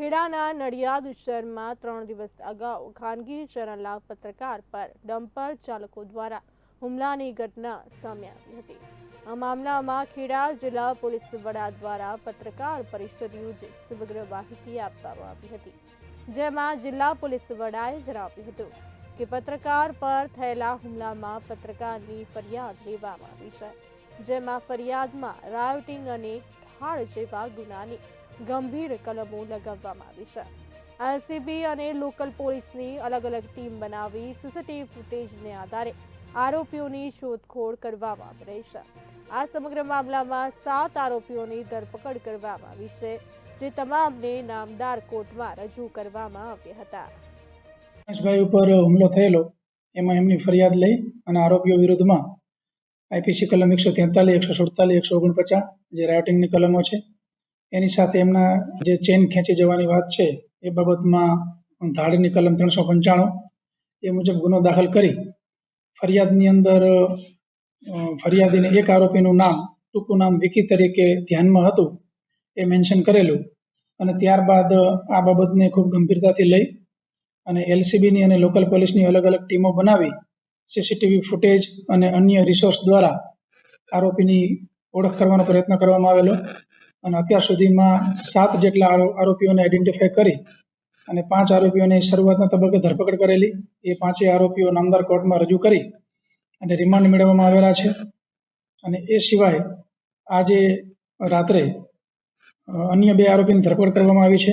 ખેડાના નડિયાદ શહેરમાં ત્રણ દિવસ અગાઉ ખાનગી ચેનલના પત્રકાર પર ડમ્પર ચાલકો દ્વારા હુમલાની ઘટના સામે આવી હતી. આ મામલામાં ખેડા જિલ્લા પોલીસ વડા દ્વારા પત્રકાર પરિષદ યોજી સમગ્ર માહિતી આપવામાં આવી હતી. જેમાં જિલ્લા પોલીસ વડાએ જણાવ્યું હતું કે પત્રકાર પર થયેલા હુમલામાં પત્રકારની ફરિયાદ લેવામાં આવી છે, જેમાં ફરિયાદમાં રાયોટિંગ અને થાળ જેવા ગુનાની ગંભીર કલમો લગાવવામાં આવી છે. આરસીબી અને લોકલ પોલીસની અલગ અલગ ટીમ બનાવી સીસીટીવી ફૂટેજને આધારે આરોપીઓની શોધખોળ કરવામાં આવી રહી છે. આ સમગ્ર મામલામાં સાત આરોપીઓની ધરપકડ કરવામાં આવી છે, જે તમામને નામદાર કોર્ટમાં રજૂ કરવામાં આવ્યા હતા. રમેશભાઈ ઉપર હુમલો થયેલો, એમાં એમની ફરિયાદ લઈ અને આરોપીઓ વિરુદ્ધમાં આઈપીસી કલમ એકસો તેતાલીસ, એકસો સુડતાલીસ, એકસો ઓગણપચાસ, જે રાયોટિંગની કલમો છે એની સાથે એમના જે ચેન ખેંચી જવાની વાત છે, એ બાબતમાં ધાડીની કલમ ત્રણસો પંચાણું, એ મુજબ ગુનો દાખલ કરી ફરિયાદની અંદર ફરિયાદીને એક આરોપીનું નામ, ટૂંકું નામ વિકી તરીકે ધ્યાનમાં હતું, એ મેન્શન કરેલું અને ત્યારબાદ આ બાબતને ખૂબ ગંભીરતાથી લઈ અને એલસીબીની અને લોકલ પોલીસની અલગ અલગ ટીમો બનાવી, સીસીટીવી ફૂટેજ અને અન્ય રિસોર્સ દ્વારા આરોપીની ઓળખ કરવાનો પ્રયત્ન કરવામાં આવેલો. અને અત્યાર સુધીમાં સાત જેટલા આરોપીઓને આઈડેન્ટિફાઈ કરી અને પાંચ આરોપીઓની શરૂઆતના તબક્કે ધરપકડ કરેલી. એ પાંચેય આરોપીઓ નામદાર કોર્ટમાં રજૂ કરી અને રિમાન્ડ મેળવવામાં આવેલા છે. અને એ સિવાય આજે રાત્રે અન્ય બે આરોપીની ધરપકડ કરવામાં આવી છે.